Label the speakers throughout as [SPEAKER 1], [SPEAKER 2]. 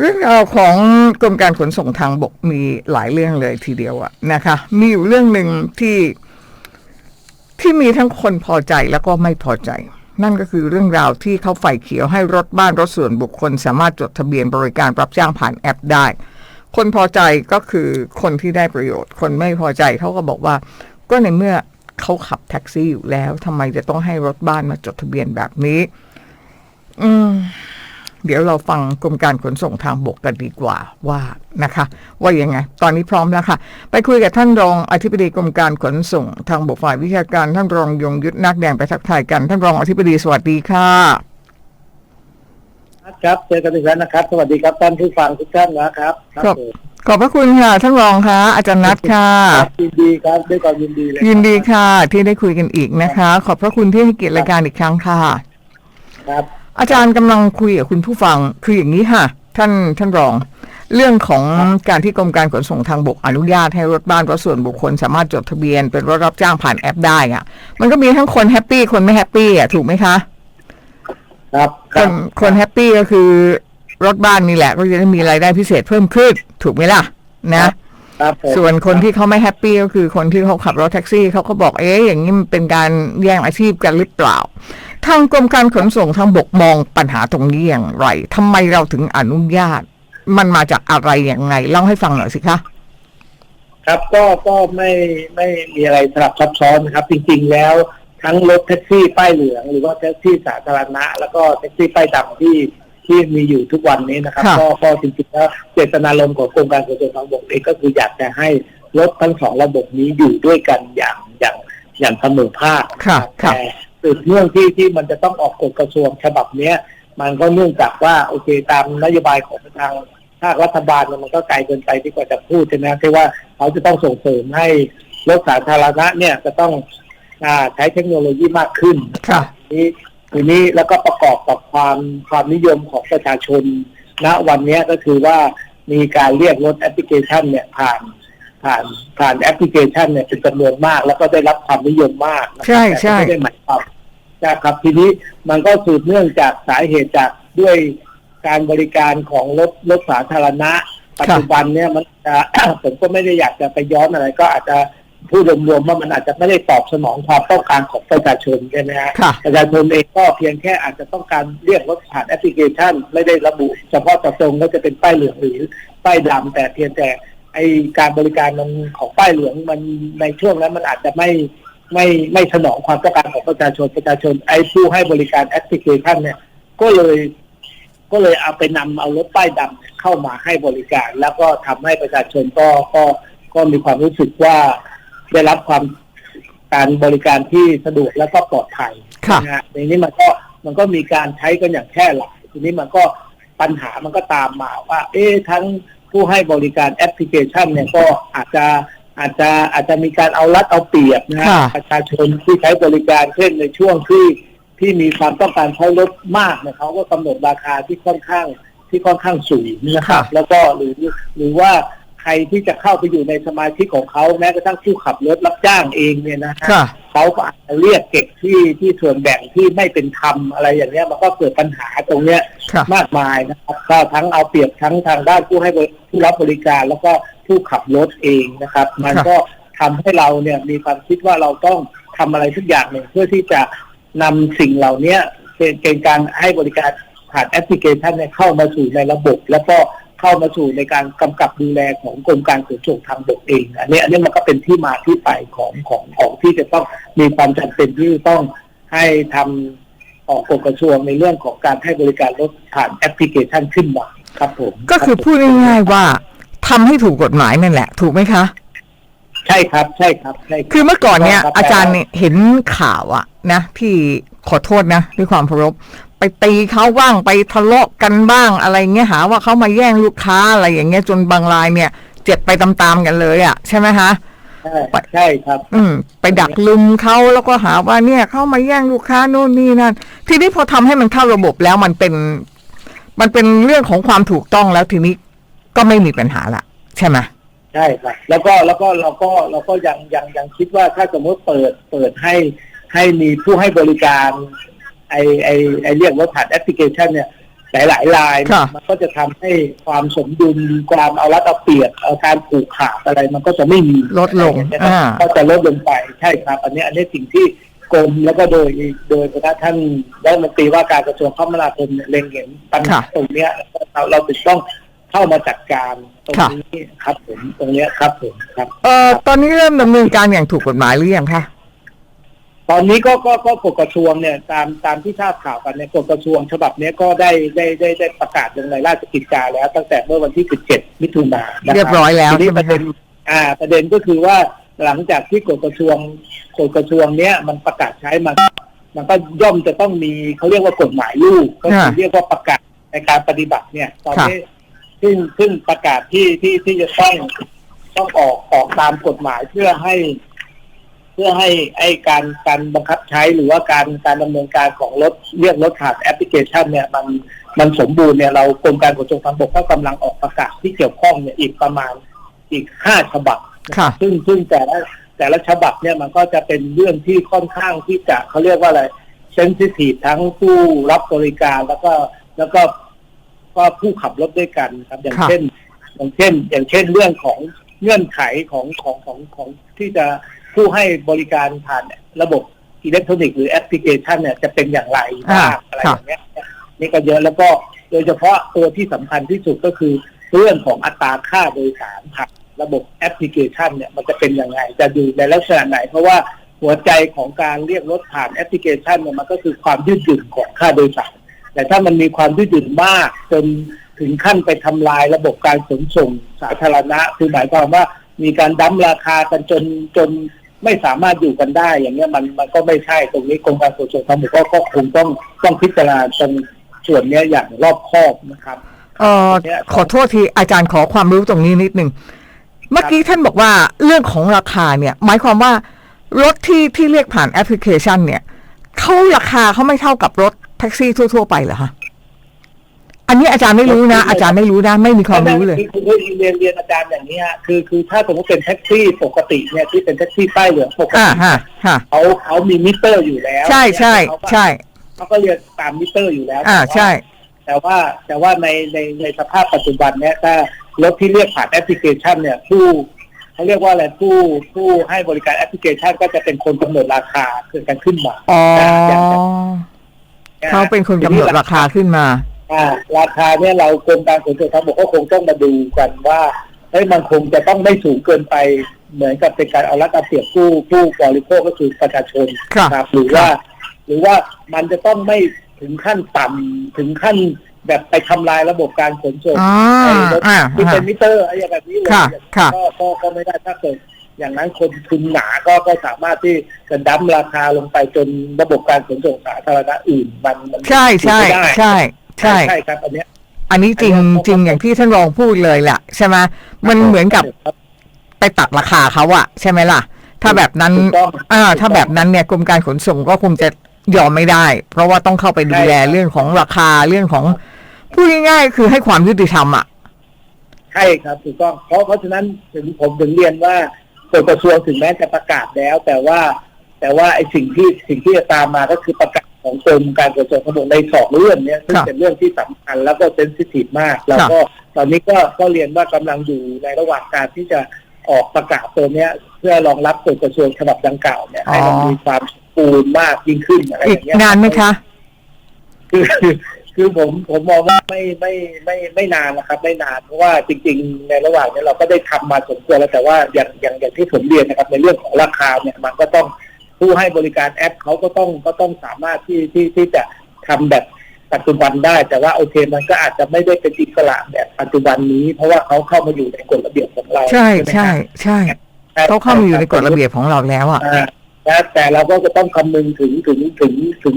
[SPEAKER 1] เรื่องราวของกรมการขนส่งทางบกมีหลายเรื่องเลยทีเดียวอะนะคะ มีอยู่เรื่องหนึ่งที่ที่มีทั้งคนพอใจแล้วก็ไม่พอใจ นั่นก็คือเรื่องราวที่เขาไฟเขียวให้รถบ้านรถส่วนบุคคล สามารถจดทะเบียนบริการรับจ้างผ่านแอปได้ คนพอใจก็คือคนที่ได้ประโยชน์ คนไม่พอใจเขาก็บอกว่า ก็ในเมื่อเขาขับแท็กซี่อยู่แล้วทำไมจะต้องให้รถบ้านมาจดทะเบียนแบบนี้ อืม เดี๋ยวเราฟังกรมการขนส่งทางบกกันดีกว่าว่านะคะ ว่ายังไง ตอนนี้พร้อมแล้วค่ะ ไปคุยกับท่านรองอธิบดีกรมการขนส่งทางบกฝ่ายวิชาการท่านรองยงยุทธนักแดงไปทักทายกันท่านรองอธิบดีสวัสดีค่ะ
[SPEAKER 2] ครับเจอกันอีกแล้วนะครับ สวัสดีครับท่านผู้ฟังทุกท่านนะครับ
[SPEAKER 1] ครับ
[SPEAKER 2] ผม
[SPEAKER 1] ขอบพระคุณค่ะท่านรองค่ะอาจารย์นัทค่ะ
[SPEAKER 2] ครับยินดีครับด้วยความยินดีเลย
[SPEAKER 1] ยินดีค่ะ ที่ได้คุยกันอีกนะคะ ขอบพระคุณที่ให้เกียรติรายการอีกครั้งค่ะ
[SPEAKER 2] ครับ
[SPEAKER 1] อาจารย์กำลังคุยกับคุณผู้ฟังคืออย่างนี้ค่ะ ท่านท่านรอง เรื่องของการที่กรมการขนส่งทางบกอนุญาตให้รถบ้านรถส่วนบุคคล สามารถจดทะเบียนเป็นรถรับจ้างผ่านแอปได้อะมันก็มีทั้งคนแฮปปี้คนไม่แฮปปี้อะถูกไหมคะ
[SPEAKER 2] ครับ
[SPEAKER 1] คนคนแฮปปี้ก็คือรถบ้านนี่แหละ ก็จะได้มีรายได้พิเศษเพิ่มขึ้น ถูกไหมล่ะ นะ
[SPEAKER 2] ครับผม
[SPEAKER 1] ส่วนคนที่เขาไม่แฮปปี้ก็คือคนที่เขาขับรถแท็กซี่เขาก็บอกเอ๊ะอย่างนี้มันเป็นการแย่งอาชีพกันหรือเปล่า ทางกรมการขนส่งทางบกมองปัญหาตรงนี้อย่างไรทำไมเราถึงอนุญาต มันมาจากอะไรอย่างไงเล่าให้ฟังหน่อยสิคะ
[SPEAKER 2] ครับก็ก็ไม่ไม่มีอะไรสลับซับซ้อนนะครับ จริง ๆ แล้วทั้งรถแท็กซี่ป้ายเหลือง หรือว่าแท็กซี่สาธารณะ แล้วก็แท็กซี่ป้ายดำที่ที่มีอยู่ทุกวันนี้นะครับ
[SPEAKER 1] ค่ะ
[SPEAKER 2] ก็ก็จริงๆแล้วเจตนารมณ์ของกรมการขนส่งทางบกเองก็คืออยากจะให้รถทั้งสองระบบนี้อยู่ด้วยกันอย่างอย่างอย่างเสมอภาค
[SPEAKER 1] ค่ะค่ะ
[SPEAKER 2] แต่ สืบเนื่องที่ที่มันจะต้องออกกฎกระทรวงฉบับเนี้ย มันก็เนื่องจากว่าโอเคตามนโยบายของทางภาครัฐบาลเนี่ยมันก็ไกลเกินไปที่กว่าจะพูดใช่ไหมที่ว่าเขาจะต้องส่งเสริมให้รถสาธารณะเนี่ยจะต้องอาใช้เทคโนโลยีมากขึ้น
[SPEAKER 1] ค่ะ
[SPEAKER 2] นี้ทีนี้แล้วก็ประกอบกับความความนิยมของประชาชนณวันเนี้ยก็คือว่ามีการเรียกรถแอปพลิเคชันเนี่ยผ่านผ่านผ่านแอปพลิเคชันเนี่ยเป็นจำนวนมาก แล้วก็ได้รับความนิยมมากนะครับ
[SPEAKER 1] ใช่ใช่
[SPEAKER 2] แต่ก็ไม่ได้หมายความ นะครับทีนี้มันก็สืบเนื่องจากสาเหตุจากด้วยการบริการของรถรถสาธารณะ ปัจจุบันเนี่ยมันจะผมก็ไม่ได้อยากจะไปย้อนอะไร ก็อาจจะพูดรวมๆว่ามันอาจจะไม่ได้ตอบสนองความต้องการของประชาชนใช่ไหมฮะ
[SPEAKER 1] ค่ะ
[SPEAKER 2] ประชาชนเองก็เพียงแค่อาจจะต้องการเรียกรถผ่านแอปพลิเคชัน ไม่ได้ระบุเฉพาะเจาะจงว่าจะเป็นป้ายเหลืองหรือป้ายดำแต่เพียงแต่ไอการบริการมันของป้ายเหลืองมันในช่วงนั้นมันอาจจะไม่ ไม่ไม่สนองความต้องการของประชาชนประชาชนไอผู้ให้บริการแอปพลิเคชันเนี่ย ก็เลย ก็เลยเอาไปนำเอารถป้ายดำเข้ามาให้บริการ แล้วก็ทำให้ประชาชนก็ก็ก็มีความรู้สึกว่าได้รับความการบริการที่สะดวกและก็ปลอดภัย
[SPEAKER 1] ค่ะ
[SPEAKER 2] นะฮะในนี้มันก็มันก็มีการใช้กันอย่างแพร่หลายทีนี้มันก็ปัญหามันก็ตามมาว่า เอ๊ะทั้งผู้ให้บริการแอปพลิเคชันเนี่ยก็อาจจะ อาจจะอาจจะมีการเอารัดเอาเปรียบนะฮะ
[SPEAKER 1] ค่ะ
[SPEAKER 2] ประชาชนที่ใช้บริการเช่นในช่วงที่ที่มีความต้องการใช้รถมากเนี่ยเขาก็กำหนดราคาที่ค่อนข้างที่ค่อนข้างสูงนะครับ
[SPEAKER 1] ค่ะ
[SPEAKER 2] แล้วก็หรือหรือว่าใครที่จะเข้าไปอยู่ในสมาชิกของเขาแม้กระทั่งผู้ขับรถรับจ้างเองเนี่ยนะฮะ
[SPEAKER 1] ค่ะ
[SPEAKER 2] เขาก็อาจจะเรียกเก็บที่ที่ส่วนแบ่งที่ไม่เป็นธรรมอะไรอย่างเงี้ยมันก็เกิดปัญหาตรงเนี้ย
[SPEAKER 1] ค่ะ
[SPEAKER 2] มากมายนะครับก็ทั้งเอาเปรียบทั้งทางด้านผู้ให้บริผู้รับบริการ แล้วก็ ผู้ขับรถเองนะครับ มัน
[SPEAKER 1] ครับ
[SPEAKER 2] ก็ทำให้เราเนี่ยมีความคิดว่าเราต้องทำอะไรทุกอย่างหนึ่งเพื่อที่จะนำสิ่งเหล่านี้เป็นเป็นการให้บริการผ่านแอปพลิเคชันเนี่ยเข้ามาสู่ในระบบ แล้วก็เข้ามาสู่ในการกำกับดูแลของกรมการขนส่งทางบกเอง อันนี้อันนี้มันก็เป็นที่มาที่ไปของของของที่จะต้องมีความจำเป็นที่ต้องให้ทำออกกฎกระทรวงในเรื่องของการให้บริการรถผ่านแอปพลิเคชันขึ้นมาครับผม
[SPEAKER 1] ก็คือพูดง่ายๆว่า ทำให้ถูกกฎหมายนั่นแหละ ถูกไหมคะ
[SPEAKER 2] ใช่ครับ ใช่ครับใช่รับ
[SPEAKER 1] คือเมื่อก่อนเนี่ย
[SPEAKER 2] ครับ
[SPEAKER 1] อาจารย์เนี่ยเห็นข่าวอะนะที่ขอโทษนะด้วยความเคารพไปตีเขาบ้างไปทะเลาะกันบ้างอะไรเงี้ยหาว่าเขามาแย่งลูกค้าอะไรอย่างเงี้ยจนบางรายเนี่ย เจ็บไปตามๆกันเลยอะใช่ไหมคะ
[SPEAKER 2] ใช่ใช่ครับ
[SPEAKER 1] อืม ไปดักลุมเขาแล้วก็หาว่าเนี่ยเขามาแย่งลูกค้าโน่นนี่นั่นทีนี้พอทำให้มันเข้าระบบแล้วมันเป็น มันเป็นเรื่องของความถูกต้องแล้วทีนี้ ก็ไม่มีปัญหาละใช่ไหม
[SPEAKER 2] ใช่ครับ แล้วก็แล้วก็เราก็เราก็ยังยังยังคิดว่าถ้าสมมติเปิดเปิดให้ให้มีผู้ให้บริการไอไอไอเรียกว่าผ่านแอปพลิเคชันเนี่ยหลายๆรายเนี่ย
[SPEAKER 1] ค่ะ
[SPEAKER 2] มันก็จะทำให้ความสมดุลความเอารัดเอาเปรียบเอาการผูกขาดอะไรมันก็จะไม่มี
[SPEAKER 1] ลดลง
[SPEAKER 2] อะไรอย่างเงี้ย
[SPEAKER 1] อ่า
[SPEAKER 2] ก็จะลดลงไปใช่ครับ อันนี้อันนี้สิ่งที่กรมแล้วก็โดยโดยคณะท่านรัฐมนตรีว่าการกระทรวงคมนาคมเนี่ยเล็งเห็นปัญหา
[SPEAKER 1] ค่ะ
[SPEAKER 2] ตรงเนี้ยเราเราถึงต้อง เข้ามาจัดการตรง
[SPEAKER 1] ค่ะ
[SPEAKER 2] นี้ครับผมตรงเนี้ยครับผมครับ
[SPEAKER 1] เอ่อตอนนี้เริ่มดำเนินการอย่างถูกกฎหมายหรือยังคะ
[SPEAKER 2] ตอนนี้ก็ก็ก็กฎกระทรวงเนี่ยตามตามที่ทราบข่าวกันเนี่ยกฎกระทรวงฉบับเนี้ยก็ได้ได้ได้ได้ประกาศลงในราชกิจจาแล้ว ตั้งแต่เมื่อวันที่ 17 มิถุนายนนะค
[SPEAKER 1] เรียบร้อยแล้ว
[SPEAKER 2] ทีนี้
[SPEAKER 1] ใช่ไหม
[SPEAKER 2] ประเด็นอ่า ประเด็นก็คือว่าหลังจากที่กฎกระทรวงกฎกระทรวงเนี้ยมันประกาศใช้มามันก็ย่อมจะต้องมีเขาเรียกว่ากฎหมายลูกก็คือ
[SPEAKER 1] ค่ะ
[SPEAKER 2] เรียกว่าประกาศในการปฏิบัติเนี่ย ตอนนี้ ซึ่งซึ่งประกาศที่ที่ที่จะต้องต้องออกออกตามกฎหมายเพื่อให้ เพื่อให้ไอ้การการบังคับใช้หรือว่าการการดำเนินการของรถเรียกรถผ่านแอปพลิเคชัน เนี่ยมันมันสมบูรณ์เนี่ยเรากรมการขนส่งทางบกก็กำลังออกประกาศที่เกี่ยวข้องเนี่ยอีกประมาณอีกห้าฉบับ
[SPEAKER 1] ค่ะ
[SPEAKER 2] ซึ่งซึ่งแต่ละแต่ละฉบับเนี่ยมันก็จะเป็นเรื่องที่ค่อนข้างที่จะเขาเรียกว่าอะไรเซนซิทีฟทั้งผู้รับบริการแล้วก็แล้วก็ ก็ผู้ขับรถด้วยกันครับ อย่าง
[SPEAKER 1] ค่ะ
[SPEAKER 2] เช่น อย่างเช่น อย่างเช่นเรื่องของเงื่อนไขของของของของที่จะผู้ให้บริการผ่านระบบอิเล็กทรอนิกส์หรือแอปพลิเคชันเนี่ยจะเป็นอย่างไรบ้าง
[SPEAKER 1] อ่า
[SPEAKER 2] อะไร
[SPEAKER 1] ค่ะ
[SPEAKER 2] อย่างเงี้ยนี่ก็เยอะแล้วก็โดยเฉพาะตัวที่สำคัญที่สุดก็คือ เรื่องของอัตราค่าโดยสารผ่านระบบแอปพลิเคชันเนี่ยมันจะเป็นยังไง จะอยู่ในลักษณะไหน เพราะว่าหัวใจของการเรียกรถผ่านแอปพลิเคชันเนี่ยมันก็คือความยืดหยุ่นของค่าโดยสาร แต่ถ้ามันมีความยืดหยุ่นมากจนถึงขั้นไปทำลายระบบการขนส่งสาธารณะ คือหมายความว่ามีการดั้มราคากันจนจนไม่สามารถอยู่กันได้ อย่างเงี้ยมันมันก็ไม่ใช่ตรงนี้กรมการขนส่งทางบกก็ก็คงต้องต้องพิจารณาตรงส่วนเนี้ยอย่างรอบคอบนะครับ
[SPEAKER 1] เอ่อขอโทษทีอาจารย์ขอความรู้ตรงนี้นิดหนึ่งเมื่อกี้ท่านบอกว่าเรื่องของราคาเนี่ยหมายความว่ารถที่ที่เรียกผ่านแอปพลิเคชันเนี่ยเขาราคาเขาไม่เท่ากับรถแท็กซี่ทั่ว ๆ ไปเหรอคะอันนี้อาจารย์ไม่รู้นะ อาจารย์ไม่รู้นะไม่มีความรู้เลย
[SPEAKER 2] คือคือเรียนเรียนอาจารย์อย่างนี้ฮะคือคือถ้าสมมติเป็นแท็กซี่ปกติเนี่ยที่เป็นแท็กซี่ป้ายเหลืองปก
[SPEAKER 1] อ่า
[SPEAKER 2] ติ
[SPEAKER 1] ฮะฮะ
[SPEAKER 2] เขาเขามีมิเตอร์อยู่แล้ว
[SPEAKER 1] ใช่ใช่
[SPEAKER 2] เขาก็
[SPEAKER 1] ใช่
[SPEAKER 2] เขาก็เรียนตามมิเตอร์อยู่แล้ว
[SPEAKER 1] อ่า
[SPEAKER 2] แต่ว่า
[SPEAKER 1] ใช่
[SPEAKER 2] แต่ว่าแต่ว่าในในในสภาพปัจจุบันเนี่ยถ้ารถที่เรียกผ่านแอปพลิเคชัน เนี่ยผู้เขาเรียกว่าอะไรผู้ผู้ให้บริการแอปพลิเคชัน ก็จะเป็นคนกำหนดราคาคือการขึ้นมา
[SPEAKER 1] อ๋อ
[SPEAKER 2] อย่าง
[SPEAKER 1] เขาเป็นคนกำหนดราคาขึ้นมา
[SPEAKER 2] อ่าราคาเนี่ยเรากรมการขนส่งทางบกก็คงต้องมาดูกันว่าเฮ้ยมันคงจะต้องไม่สูงเกินไปเหมือนกับเป็นการเอารัดเอาเปรียบผู้ผู้บริโภคก็คือประชาชน
[SPEAKER 1] ครับ
[SPEAKER 2] ครับหรือว่า หรือว่ามันจะต้องไม่ถึงขั้นต่ำถึงขั้นแบบไปทำลายระบบการขนส่ง
[SPEAKER 1] อ่า
[SPEAKER 2] ไอ้รถ
[SPEAKER 1] อ่า
[SPEAKER 2] ที่เป็นมิเตอร์อะไรแบบนี้เลย
[SPEAKER 1] ค่ะค่ะ
[SPEAKER 2] ก็ก็ก็ไม่ได้ถ้าเกิด อย่างนั้นคนทุนหนาก็ก็สามารถที่จะดั้มราคาลงไปจนระบบการขนส่งสาธารณะอื่นมันมัน
[SPEAKER 1] ใช่ใช่
[SPEAKER 2] อยู่ไม่ได้
[SPEAKER 1] ใช่ใช่
[SPEAKER 2] ใช่ครับอันเนี้ย
[SPEAKER 1] อันนี้จริงจริงอย่างที่ท่านรองพูดเลยแหละใช่ไหมมันเหมือนกับ
[SPEAKER 2] ครับ
[SPEAKER 1] ไปตัดราคาเขาอะใช่ไหมล่ะ ถ้าแบบนั้น
[SPEAKER 2] ถูกต้อง
[SPEAKER 1] อ่า
[SPEAKER 2] ถูกต้อง
[SPEAKER 1] ถ้าแบบนั้นเนี่ยกรมการขนส่งก็คงจะยอมไม่ได้ เพราะว่าต้องเข้าไปดูแล
[SPEAKER 2] ใช่ครับ
[SPEAKER 1] เรื่องของราคาเรื่องของพูดง่ายๆคือให้ความยุติธรรมอะ
[SPEAKER 2] ใช่ครับถูกต้องเพราะเพราะฉะนั้นถึงผมถึงเรียนว่า กฎกระทรวงถึงแม้จะประกาศแล้ว แต่ว่าแต่ว่าไอ้สิ่งที่สิ่งที่จะตามมาก็คือประกาศของกรมการขนส่งทางบกในสองเรื่องเนี้ยซึ่ง
[SPEAKER 1] ครับ
[SPEAKER 2] เป็นเรื่องที่สำคัญแล้วก็เซนซิทีฟมากแล้วก็ตอนนี้ก็ก็เรียนว่ากำลังอยู่ในระหว่างการที่จะออกประกาศตัวเนี้ย เพื่อรองรับกฎกระทรวงฉบับดังกล่าวเนี่ยให้มัน
[SPEAKER 1] อ๋อ
[SPEAKER 2] มีความสมบูรณ์มากยิ่งขึ้นอะไรอ
[SPEAKER 1] อีก
[SPEAKER 2] ย่างเงี้ย
[SPEAKER 1] นานไหมคะ
[SPEAKER 2] คือ คือคือผมผมมองว่าไม่ไม่ไม่ไม่นานนะครับ ไม่นานเพราะว่าจริง ๆ ในระหว่างนี้เราก็ได้ทำมาสมควรแล้วแต่ว่าอย่างอย่างอย่างที่ผมเรียนนะครับ ในเรื่องของราคาเนี่ยมันก็ต้องผู้ให้บริการแอปเขาก็ต้องก็ต้องสามารถที่ที่ที่จะทำแบบปัจจุบันได้ แต่ว่าโอเคมันก็อาจจะไม่ได้เป็นอิสระแบบปัจจุบันนี้ เพราะว่าเขาเข้ามาอยู่ในกฎระเบียบของเรา
[SPEAKER 1] ใช่
[SPEAKER 2] ไหม
[SPEAKER 1] ใช่
[SPEAKER 2] ครับ
[SPEAKER 1] ใช่
[SPEAKER 2] ครับ
[SPEAKER 1] เขาเข้ามาอยู่ในกฎระเบียบของเราแล้วอะ
[SPEAKER 2] อ่าและแต่เราก็จะต้องคำนึงถึงถึงถึงถึง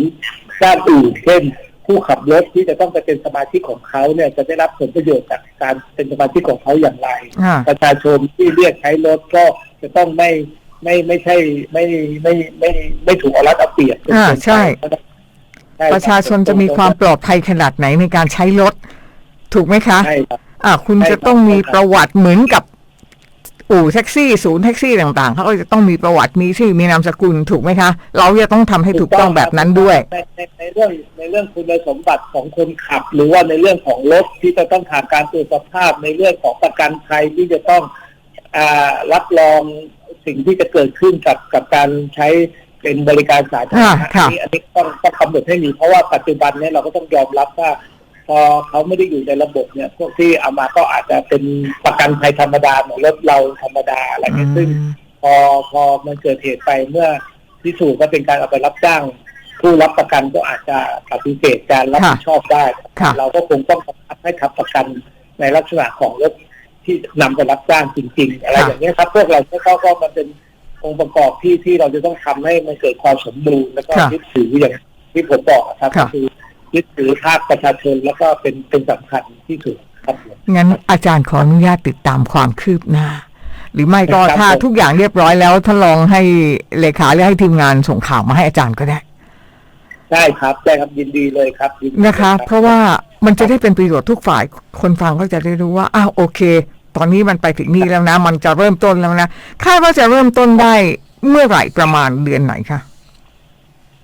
[SPEAKER 2] ด้านอื่นเช่น ผู้ขับรถที่จะต้องไปเป็นสมาชิกของเขาเนี่ยจะได้รับผลประโยชน์จากการเป็นสมาชิกของเขาอย่างไร
[SPEAKER 1] อ่า
[SPEAKER 2] ประชาชนที่เรียกใช้รถก็จะต้องไม่ไม่ไม่ใช่ไม่ไม่ไม่ไม่ไม่ถูกเอารัดเอาเปรียบจน
[SPEAKER 1] อ่า
[SPEAKER 2] เกินไป
[SPEAKER 1] ใช่
[SPEAKER 2] ใครับ
[SPEAKER 1] ประชาชนจะมีความปลอดภัยขนาดไหนในการใช้รถ ถูกไหมคะ
[SPEAKER 2] ใช่ครับ
[SPEAKER 1] อ่าคุณ
[SPEAKER 2] ใช่
[SPEAKER 1] จะต้องมี
[SPEAKER 2] ครับ
[SPEAKER 1] ประวัติเหมือนกับ อู่แท็กซี่ศูนย์แท็กซี่ต่างๆเขาก็จะต้องมีประวัติมีชื่อมีนามสกุลถูกไหมคะ เราจะต้องทำให้ถูกต้องแบบนั้นด้วย
[SPEAKER 2] ในในในเรื่องในเรื่องคุณสมบัติของคนขับ หรือว่าในเรื่องของรถที่จะต้องผ่านการตรวจสภาพในเรื่องของประกันภัยที่จะต้องอารับรองสิ่งที่จะเกิดขึ้นกับกับการใช้เป็นบริการสาธารณะ
[SPEAKER 1] อ่าค่ะ
[SPEAKER 2] อันนี้อันนี้ต้องต้องกำหนดให้มีเพราะว่าปัจจุบันเนี้เราก็ต้องยอมรับว่า พอเขาไม่ได้อยู่ในระบบเนี่ยพวกที่เอามาก็อาจจะเป็นประกันภัยธรรมดาเหมือนรถเราธรรมดาอะไรเงี้ยซึ่ง พอพอมันเกิดเหตุไปเมื่อพิสูจน์ว่าเป็นการเอาไปรับจ้าง ผู้รับประกันก็อาจจะปฏิเสธการรับผิดชอบได้
[SPEAKER 1] ค่ะ
[SPEAKER 2] เราก็คงต้องบังคับให้ทำประกันในลักษณะของรถที่นำไปรับจ้างจริง ๆ อะไรอย่างนี้ยครับ พวกเราก็ก็มันเป็นองค์ประกอบที่ที่เราจะต้องทำให้มันเกิดความสมบูรณ์แล้วก็
[SPEAKER 1] ค่ะ
[SPEAKER 2] ยึดถืออย่างที่ผมบอกอะครับ
[SPEAKER 1] ค่ะ
[SPEAKER 2] ก็คือ ยึดถือภาคประชาชนแล้วก็เป็นเป็นสำคัญที่สุดครับผม
[SPEAKER 1] งั้นอาจารย์ขออนุญาตติดตามความคืบหน้า หรือไม่ก็
[SPEAKER 2] ครับ
[SPEAKER 1] ถ้า
[SPEAKER 2] ผม
[SPEAKER 1] ทุกอย่างเรียบร้อยแล้วท่านลองให้เลขาหรือให้ทีมงานส่งข่าวมาให้อาจารย์ก็ได้
[SPEAKER 2] ได้ครับได้ครับยินดีเลยครับยินดี
[SPEAKER 1] นะคะ
[SPEAKER 2] ลย
[SPEAKER 1] เพราะว่ามันจะได้เป็นประโยชน์ทุกฝ่ายคนฟังก็จะได้รู้ว่าอ้าวโอเค ตอนนี้มันไปถึงนี่แล้วนะ มันจะเริ่มต้นแล้วนะคาดว่าจะเริ่มต้นได้เมื่อไหร่ประมาณเดือนไหนคะ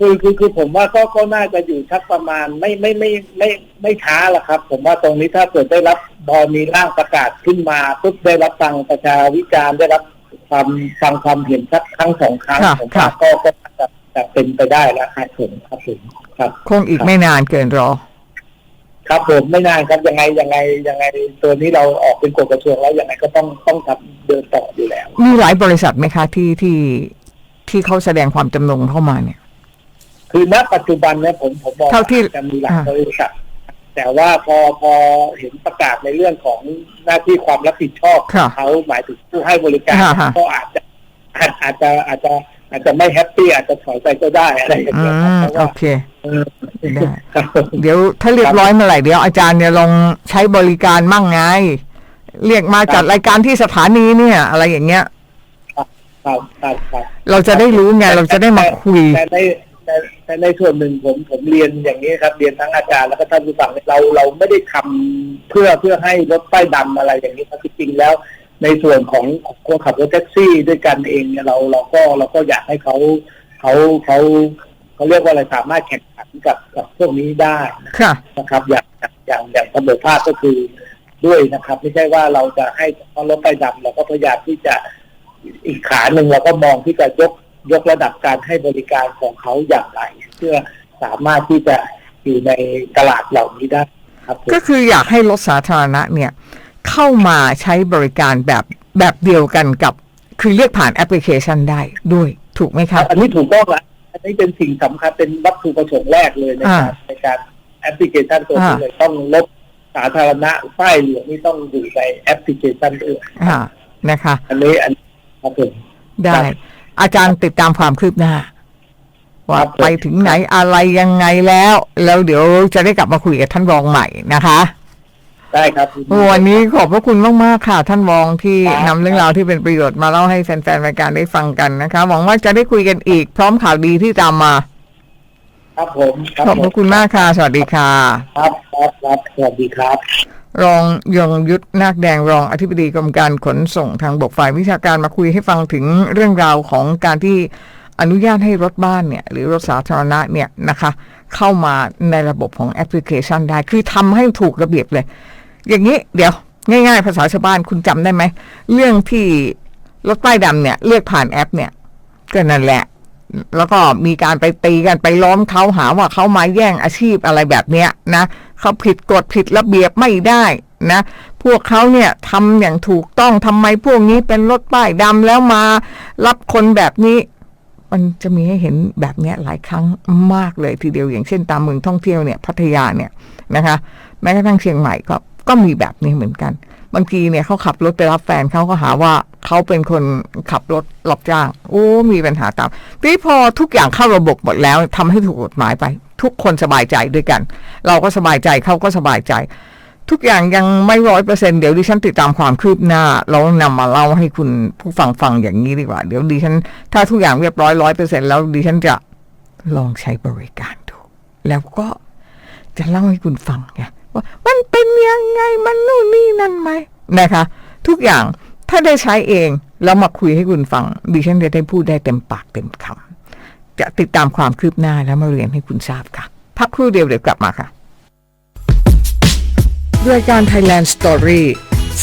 [SPEAKER 2] คือคือคือผมว่าก็ก็น่าจะอยู่สักประมาณไม่ไม่ไม่ไม่ไม่ช้าละครับ ผมว่าตรงนี้ถ้าเกิดได้รับพอมีร่างประกาศขึ้นมาปุ๊บได้รับฟังประชาวิจารณ์ได้รับความฟังความเห็นสักครั้งสองครั้ง
[SPEAKER 1] ค่ะ
[SPEAKER 2] ผม
[SPEAKER 1] ค่ะ
[SPEAKER 2] ว่าก็ก็น่าจะจะเป็นไปได้แล้วครับผมครับผมครับ
[SPEAKER 1] คงอีกไม่นานเกินรอ
[SPEAKER 2] ครับผมไม่นานครับยังไงยังไงยังไง ตัวนี้เราออกเป็นกฎกระทรวงแล้วยังไงก็ต้องต้องทำเดินต่ออยู่แล้ว
[SPEAKER 1] มีหลายบริษัทไหมคะที่ที่ที่เขาแสดงความจำนงเข้ามาเนี่ย
[SPEAKER 2] คือณปัจจุบันเนี่ยผมผมมอง
[SPEAKER 1] เท่าที่
[SPEAKER 2] ว่าจะมีหลาย
[SPEAKER 1] อ่า
[SPEAKER 2] บริษัทแต่ว่าพอพอเห็นประกาศในเรื่องของหน้าที่ความรับผิดชอบของเขาหมายถึงผู้ให้บริการ
[SPEAKER 1] ค่ะค่ะ
[SPEAKER 2] ก็อาจจะอาจอาจจะอาจจะอาจจะไม่แฮปปี้อาจจะถอยไปก็ได้อะไรอย่าง
[SPEAKER 1] อื
[SPEAKER 2] เงี้ยครับ
[SPEAKER 1] ม
[SPEAKER 2] เพราะ
[SPEAKER 1] โอ
[SPEAKER 2] ว่า
[SPEAKER 1] เค
[SPEAKER 2] เออ
[SPEAKER 1] ได้
[SPEAKER 2] ครับผม
[SPEAKER 1] เดี๋ยวถ้าเรียบร้อยเมื่อไหร่เดี๋ยวอาจารย์เนี่ยลองใช้บริการมั่งไง เรียกมาจัดรายการที่สถานีเนี่ย อะไรอย่างเงี้ย
[SPEAKER 2] ครับครับครับ
[SPEAKER 1] เราจะได้รู้ไง เราจะได้มาคุย
[SPEAKER 2] แต่ในแต่ แต่ในส่วนหนึ่งผมผมเรียนอย่างนี้ครับ เรียนทั้งอาจารย์แล้วก็ท่านผู้ฟังเราเราไม่ได้ทำเพื่อเพื่อให้รถป้ายดำอะไรอย่างนี้ครับจริงๆแล้ว ในส่วนของคนขับรถแท็กซี่ด้วยกันเองเนี่ยเราเราก็เราก็อยากให้เขาเขาเขาเขาเรียกว่าอะไรสามารถแข่งขันกับกับพวกนี้ได้นะ
[SPEAKER 1] ค่ะ
[SPEAKER 2] นะครับ อย่างอย่างอย่างเสมอภาคก็คือด้วยนะครับ ไม่ใช่ว่าเราจะให้เฉพาะรถป้ายดำเราก็พยายามที่จะอีกขาหนึ่งเราก็มองที่จะยก ยกระดับการให้บริการของเขาอย่างไร เพื่อสามารถที่จะอยู่ในตลาดเหล่านี้ได้ครับผม
[SPEAKER 1] ก็คืออยากให้รถสาธารณะเนี่ยเข้ามาใช้บริการแบบแบบเดียวกันกับ คือเรียกผ่านแอปพลิเคชันได้ด้วยถูกไหมครับ
[SPEAKER 2] อันนี้ถูกต้องละอันนี้เป็นสิ่งสำคัญเป็นวัตถุประสงค์แรกเลยในการ
[SPEAKER 1] อ่า
[SPEAKER 2] ในการแอปพลิเคชันตัวนี้
[SPEAKER 1] อ่า
[SPEAKER 2] เลยต้องลดสาธารณะป้ายเหลืองนี่ต้องอยู่ในแอปพลิเคชันด้วย
[SPEAKER 1] อ่านะคะ
[SPEAKER 2] อันนี้อันนี้ครับผม
[SPEAKER 1] ได้ อาจารย์ติดตามความคืบหน้า ว่า
[SPEAKER 2] ครับผม
[SPEAKER 1] ไปถึงไหนอะไรยังไงแล้ว แล้วเดี๋ยวจะได้กลับมาคุยกับท่านรองใหม่นะคะ
[SPEAKER 2] ได้ครับ
[SPEAKER 1] วันนี้ขอบพระคุณมากๆค่ะ ท่านรองที่
[SPEAKER 2] ครับ
[SPEAKER 1] นำเรื่องราวที่เป็นประโยชน์มาเล่าให้แฟนๆรายการได้ฟังกันนะคะ หวังว่าจะได้คุยกันอีก พร้อมข่าวดีที่ตามมา
[SPEAKER 2] ครับผมครั
[SPEAKER 1] ขอบพระคุณมากค่ะ สวัสดีค่ะ
[SPEAKER 2] ครับครับครับสวัสดีครับ
[SPEAKER 1] รองยงยุทธนาคแดงรองอธิบดีกรมการขนส่งทางบกฝ่ายวิชาการมาคุยให้ฟังถึงเรื่องราวของการที่อนุญาตให้รถบ้านเนี่ยหรือรถสาธารณะเนี่ยนะคะ เข้ามาในระบบของแอปพลิเคชันได้ คือทำให้ถูกระเบียบเลย อย่างนี้เดี๋ยวง่ายๆ ภาษาชาวบ้านคุณจำได้ไหม เรื่องที่รถป้ายดำเนี่ย เลือกผ่านแอปเนี่ยก็นั่นแหละ แล้วก็มีการไปตีกันไปล้อมเขาหาว่าเขามาแย่งอาชีพอะไรแบบเนี้ยนะ เขาผิดกฎผิดระเบียบไม่ได้นะ พวกเขาเนี่ยทำอย่างถูกต้องทำไมพวกนี้เป็นรถป้ายดำแล้วมา รับคนแบบนี้ มันจะมีให้เห็นแบบนี้หลายครั้งมากเลยทีเดียวอย่างเช่นตามเมืองท่องเที่ยวเนี่ยพัทยาเนี่ยนะคะ แม้กระทั่งเชียงใหม่ก็ ก็มีแบบนี้เหมือนกัน บางทีเนี่ยเขาขับรถไปรับแฟนเขาก็หาว่าเขาเป็นคนขับรถรับจ้าง โอ้มีปัญหาตามทีนี้พอทุกอย่างเข้าระบบหมดแล้วทำให้ถูกกฎหมายไป ทุกคนสบายใจด้วยกัน เราก็สบายใจเขาก็สบายใจ ทุกอย่างยังไม่ร้อยเปอร์เซ็นเดี๋ยวดิฉันติดตามความคืบหน้า แล้วนำมาเล่าให้คุณผู้ฟังฟังอย่างนี้ดีกว่า เดี๋ยวดิฉัน ถ้าทุกอย่างเรียบร้อยร้อยเปอร์เซ็นแล้วดิฉันจะลองใช้บริการดู แล้วก็จะเล่าให้คุณฟังไงว่ามัน ยังไงมันนู่นนี่นั่นไหมนะคะ ทุกอย่างถ้าได้ใช้เอง แล้วมาคุยให้คุณฟัง ดิฉันจะได้พูดได้เต็มปากเต็มคำจะติดตามความคืบหน้าแล้วมาเรียนให้คุณทราบค่ะ พักครู่เดียวเดี๋ยวกลับมาค่ะรายการ Thailand Story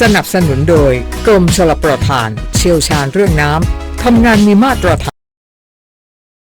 [SPEAKER 1] สนับสนุนโดย กรมชลประทาน เชี่ยวชาญเรื่องน้ำทำงานมีมาตรฐ